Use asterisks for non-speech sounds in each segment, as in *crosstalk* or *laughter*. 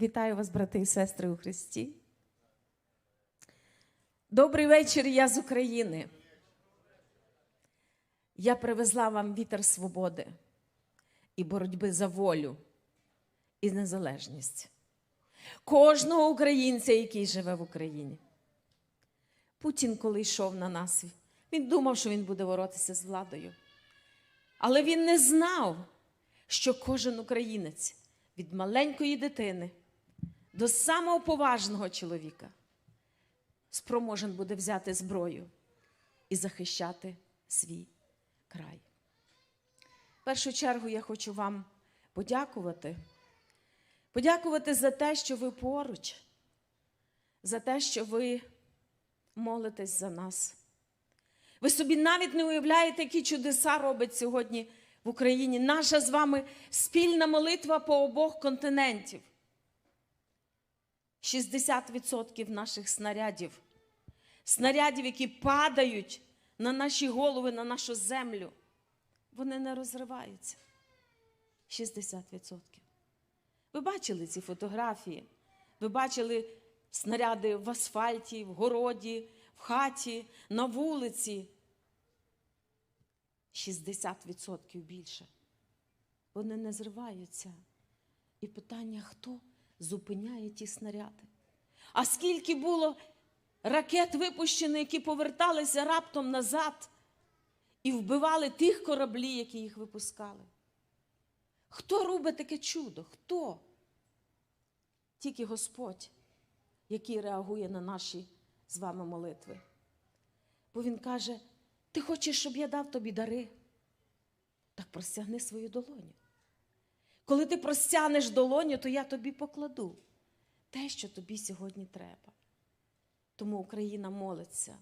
Вітаю вас, брати і сестри у Христі. Добрий вечір, я з України. Я привезла вам вітер свободи і боротьби за волю і незалежність кожного українця, який живе в Україні. Путін, коли йшов на нас, він думав, що він буде боротися з владою. Але він не знав, що кожен українець від маленької дитини до самого поважного чоловіка спроможен буде взяти зброю і захищати свій край. В першу чергу я хочу вам подякувати. Подякувати за те, що ви поруч, за те, що ви молитесь за нас. Ви собі навіть не уявляєте, які чудеса робить сьогодні в Україні. Наша з вами спільна молитва по обох континентів. 60% наших снарядів, снарядів, які падають на наші голови, на нашу землю, вони не розриваються. 60%. Ви бачили ці фотографії? Ви бачили снаряди в асфальті, в городі, в хаті, на вулиці. 60% більше. Вони не зриваються. І питання, хто зупиняє ті снаряди? А скільки було ракет випущено, які поверталися раптом назад і вбивали тих кораблів, які їх випускали? Хто робить таке чудо? Хто? Тільки Господь, який реагує на наші з вами молитви. Бо Він каже: ти хочеш, щоб я дав тобі дари? Так простягни свою долоню. Коли ти простягнеш долоню, то я тобі покладу те, що тобі сьогодні треба. Тому Україна молиться.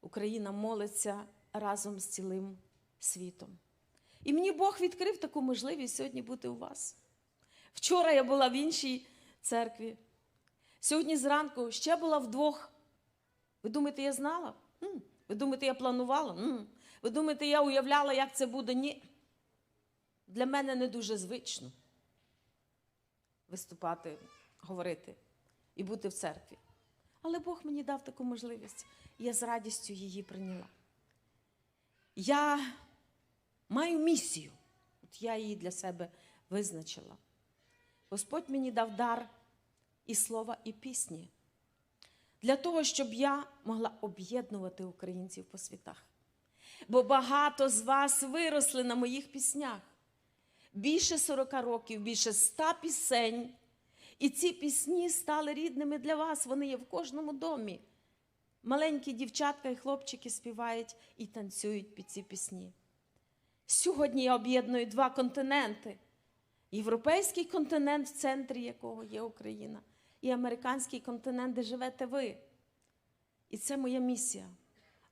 Україна молиться разом з цілим світом. І мені Бог відкрив таку можливість сьогодні бути у вас. Вчора я була в іншій церкві. Сьогодні зранку ще була вдвох. Ви думаєте, я знала? Ви думаєте, я планувала? Ви думаєте, я уявляла, як це буде? Ні. Для мене не дуже звично виступати, говорити і бути в церкві. Але Бог мені дав таку можливість, і я з радістю її прийняла. Я маю місію. От я її для себе визначила. Господь мені дав дар і слова, і пісні для того, щоб я могла об'єднувати українців по світах. Бо багато з вас виросли на моїх піснях. Більше 40 років, більше 100 пісень. І ці пісні стали рідними для вас. Вони є в кожному домі. Маленькі дівчатка і хлопчики співають і танцюють під ці пісні. Сьогодні я об'єдную два континенти: європейський континент, в центрі якого є Україна, і американський континент, де живете ви. І це моя місія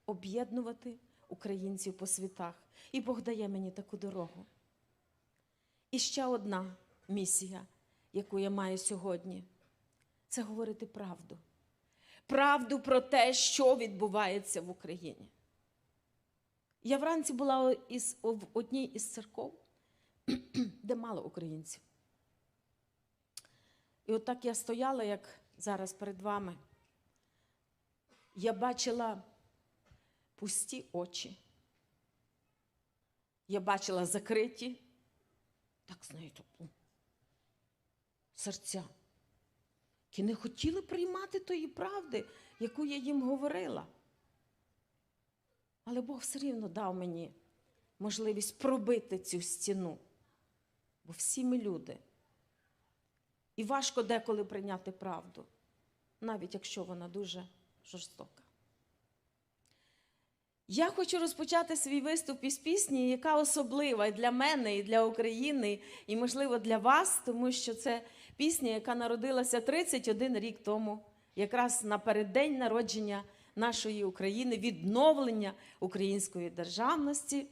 об'єднувати українців по світах. І Бог дає мені таку дорогу. І ще одна місія, яку я маю сьогодні, це говорити правду. Правду про те, що відбувається в Україні. Я вранці була із, в одній із церков, *clears throat* де мало українців. І отак я стояла, як зараз перед вами. Я бачила пусті очі. Я бачила закриті, так знаєте, серця, які не хотіли приймати тої правди, яку я їм говорила. Але Бог все рівно дав мені можливість пробити цю стіну. Бо всі ми люди. І важко деколи прийняти правду, навіть якщо вона дуже жорстока. Я хочу розпочати свій виступ із пісні, яка особлива і для мене, і для України, і, можливо, для вас, тому що це пісня, яка народилася 31 рік тому, якраз напереддень народження нашої України, відновлення української державності.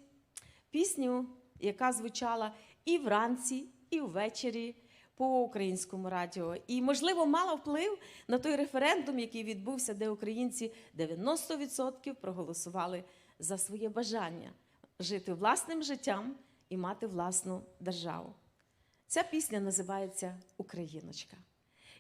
Пісню, яка звучала і вранці, і ввечері по українському радіо. І, можливо, мала вплив на той референдум, який відбувся, де українці 90% проголосували за своє бажання жити власним життям і мати власну державу. Ця пісня називається Україночка.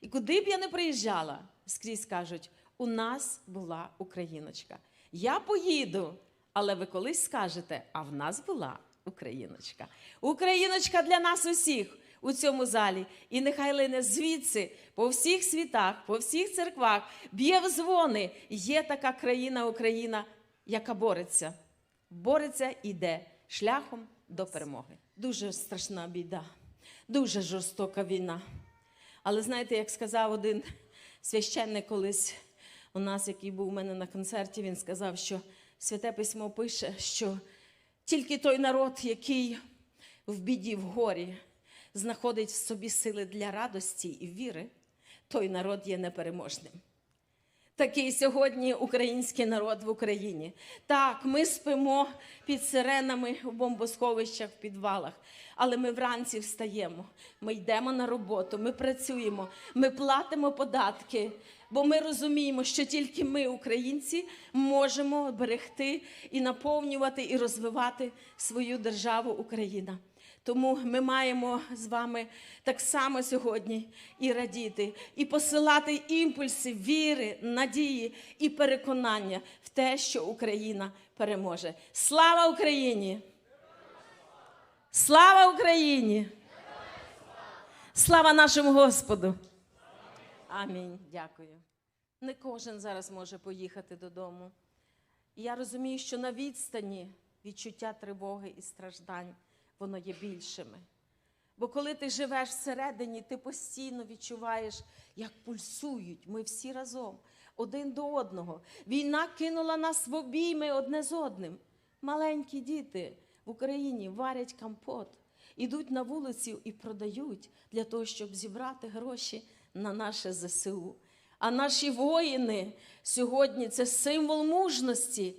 І куди б я не приїжджала, скрізь кажуть, у нас була україночка. Я поїду, але ви колись скажете, а в нас була україночка. Україночка для нас усіх у цьому залі. І нехай лине звідси по всіх світах, по всіх церквах, б'є в дзвони. Є така країна Україна, яка бореться. Бореться і йде шляхом до перемоги. Дуже страшна біда, дуже жорстока війна. Але знаєте, як сказав один священник колись у нас, який був у мене на концерті, він сказав, що святе письмо пише, що тільки той народ, який в біді, в горі, знаходить в собі сили для радості і віри, той народ є непереможним. Такий сьогодні український народ в Україні. Так, ми спимо під сиренами в бомбосховищах, в підвалах, але ми вранці встаємо, ми йдемо на роботу, ми працюємо, ми платимо податки, бо ми розуміємо, що тільки ми, українці, можемо берегти і наповнювати і розвивати свою державу Україна. Тому ми маємо з вами так само сьогодні і радіти, і посилати імпульси віри, надії і переконання в те, що Україна переможе. Слава Україні! Слава Україні! Слава нашому Господу! Амінь. Дякую. Не кожен зараз може поїхати додому. Я розумію, що на відстані відчуття тривоги і страждань воно є більшими. Бо коли ти живеш всередині, ти постійно відчуваєш, як пульсують ми всі разом, один до одного. Війна кинула нас в обійми одне з одним. Маленькі діти в Україні варять компот, ідуть на вулицю і продають для того, щоб зібрати гроші на наше ЗСУ. А наші воїни сьогодні це символ мужності.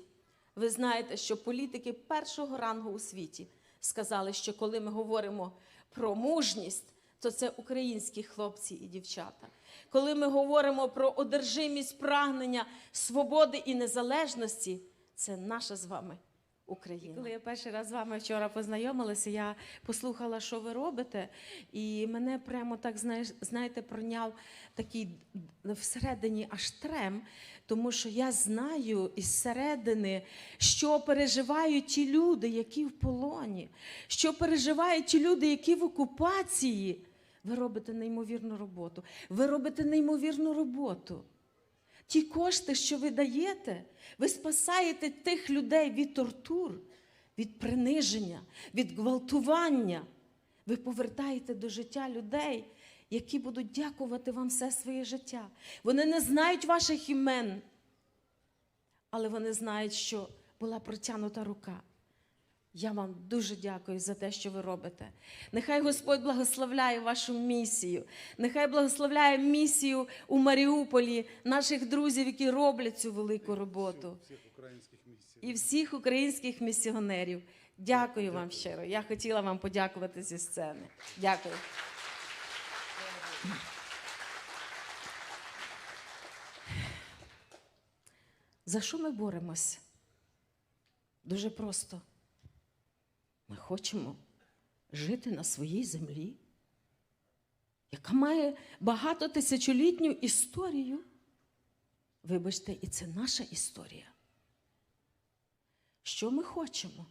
Ви знаєте, що політики першого рангу у світі сказали, що коли ми говоримо про мужність, то це українські хлопці і дівчата. Коли ми говоримо про одержимість прагнення свободи і незалежності, це наша з вами Україна. Коли я перший раз з вами вчора познайомилася, я послухала, що ви робите, і мене прямо так знаєш, знаєте, пройняв такий всередині аж трем, тому що я знаю із середини, що переживають ті люди, які в полоні, що переживають ті люди, які в окупації. Ви робите неймовірну роботу. Ви робите неймовірну роботу. Ті кошти, що ви даєте, ви спасаєте тих людей від тортур, від приниження, від гвалтування. Ви повертаєте до життя людей, які будуть дякувати вам все своє життя. Вони не знають ваших імен, але вони знають, що була протягнута рука. Я вам дуже дякую за те, що ви робите. Нехай Господь благословляє вашу місію. Нехай благословляє місію у Маріуполі, наших друзів, які роблять цю велику роботу. всіх українських. І всіх українських місіонерів. Дякую вам щиро. Я хотіла вам подякувати зі сцени. Дякую. За що ми боремось? Дуже просто. Ми хочемо жити на своїй землі, яка має багато тисячолітню історію. Вибачте, і це наша історія. Що ми хочемо?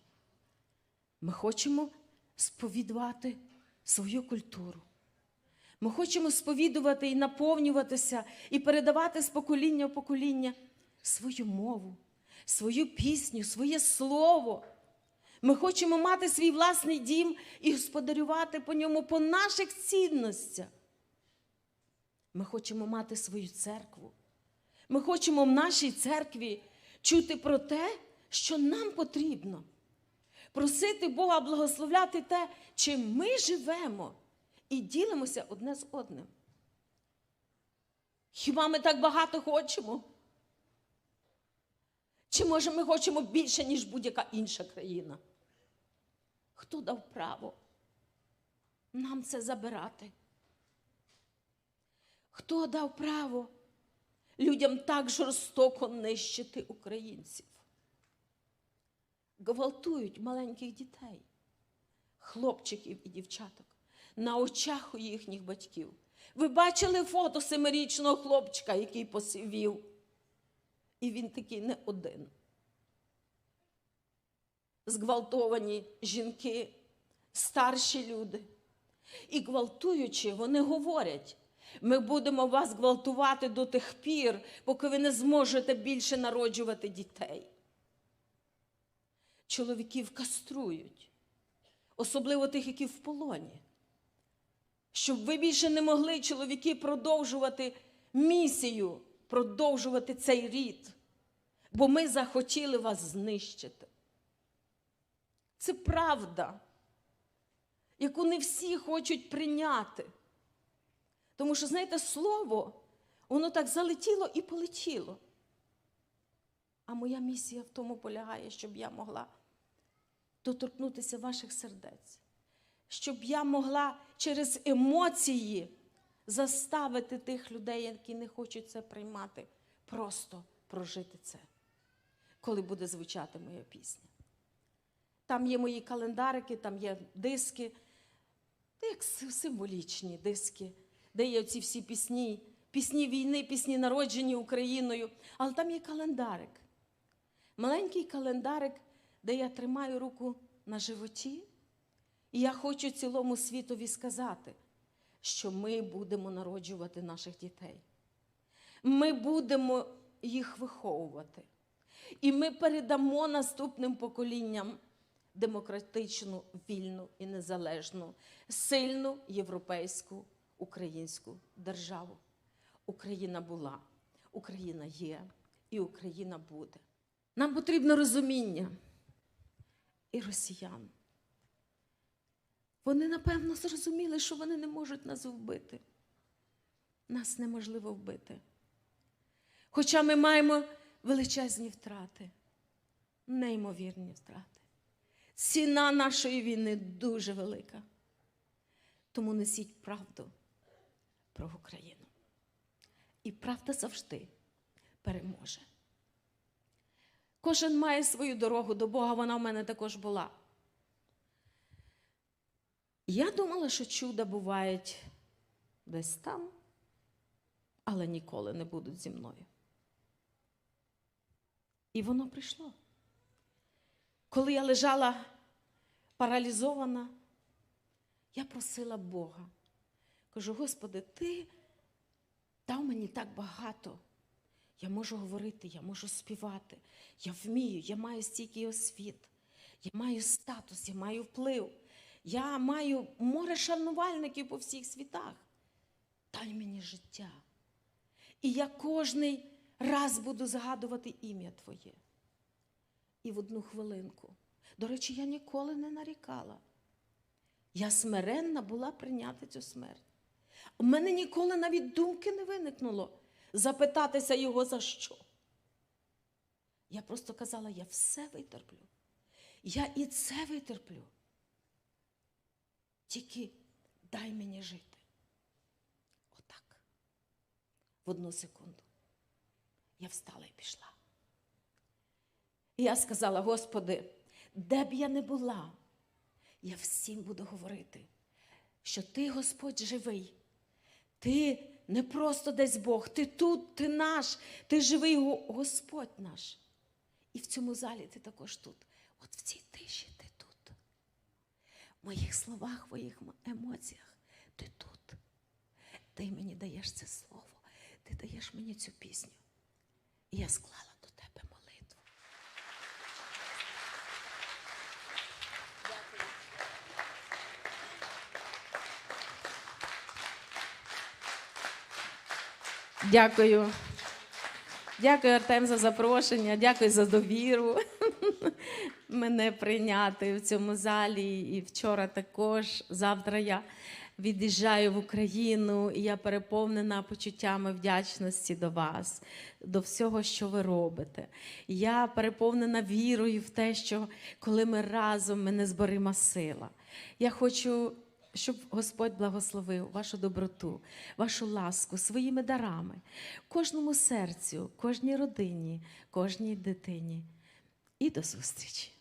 Ми хочемо сповідувати свою культуру. Ми хочемо сповідувати і наповнюватися, і передавати з покоління в покоління свою мову, свою пісню, своє слово. Ми хочемо мати свій власний дім і господарювати по ньому по наших цінностях. Ми хочемо мати свою церкву. Ми хочемо в нашій церкві чути про те, що нам потрібно. Просити Бога благословляти те, чим ми живемо і ділимося одне з одним. Хіба ми так багато хочемо? Чи може ми хочемо більше, ніж будь-яка інша країна? Хто дав право нам це забирати? Хто дав право людям так жорстоко нищити українців? Гвалтують маленьких дітей, хлопчиків і дівчаток на очах у їхніх батьків. Ви бачили фото семирічного хлопчика, який посивів? І він такий не один. Зґвалтовані жінки, старші люди. І гвалтуючи, вони говорять: ми будемо вас гвалтувати до тих пір, поки ви не зможете більше народжувати дітей. Чоловіків каструють, особливо тих, які в полоні. Щоб ви більше не могли, чоловіки, продовжувати місію, продовжувати цей рід. Бо ми захотіли вас знищити. Це правда, яку не всі хочуть прийняти. Тому що, знаєте, слово, воно так залетіло і полетіло. А моя місія в тому полягає, щоб я могла доторкнутися ваших сердець, щоб я могла через емоції заставити тих людей, які не хочуть це приймати, просто прожити це, коли буде звучати моя пісня. Там є мої календарики, там є диски, як символічні диски, де є ці всі пісні, пісні війни, пісні народжені Україною. Але там є календарик. Маленький календарик, де я тримаю руку на животі, і я хочу цілому світові сказати, що ми будемо народжувати наших дітей. Ми будемо їх виховувати. І ми передамо наступним поколінням демократичну, вільну і незалежну, сильну європейську українську державу. Україна була, Україна є і Україна буде. Нам потрібно розуміння і росіян. Вони, напевно, зрозуміли, що вони не можуть нас вбити. Нас неможливо вбити. Хоча ми маємо величезні втрати, неймовірні втрати. Ціна нашої війни дуже велика. Тому несіть правду про Україну. І правда завжди переможе. Кожен має свою дорогу до Бога, вона в мене також була. Я думала, що чуда бувають десь там, але ніколи не будуть зі мною. І воно прийшло. Коли я лежала паралізована, я просила Бога. Кажу, Господи, Ти дав мені так багато. Я можу говорити, я можу співати, я вмію, я маю стільки освіт, я маю статус, я маю вплив, я маю море шанувальників по всіх світах. Дай мені життя. І я кожний раз буду згадувати ім'я Твоє. І в одну хвилинку. До речі, я ніколи не нарікала. Я смиренна була прийняти цю смерть. У мене ніколи навіть думки не виникнуло запитатися його за що. Я просто казала, я все витерплю. Я і це витерплю. Тільки дай мені жити. Отак. В одну секунду. Я встала і пішла. І я сказала, Господи, де б я не була, я всім буду говорити, що Ти, Господь, живий. Ти не просто десь Бог, ти тут, ти наш, ти живий Господь наш. І в цьому залі ти також тут. От в цій тиші моїх словах, в моїх емоціях ти тут. Ти мені даєш це слово, ти даєш мені цю пісню. І я склала до тебе молитву. Дякую. Дякую, Артем, за запрошення. Дякую за довіру мене прийняти в цьому залі. І вчора також. Завтра я від'їжджаю в Україну, і я переповнена почуттями вдячності до вас, до всього, що ви робите. Я переповнена вірою в те, що коли ми разом, ми незборима сила. Я хочу щоб Господь благословив вашу доброту, вашу ласку своїми дарами, кожному серцю, кожній родині, кожній дитині. І до зустрічі!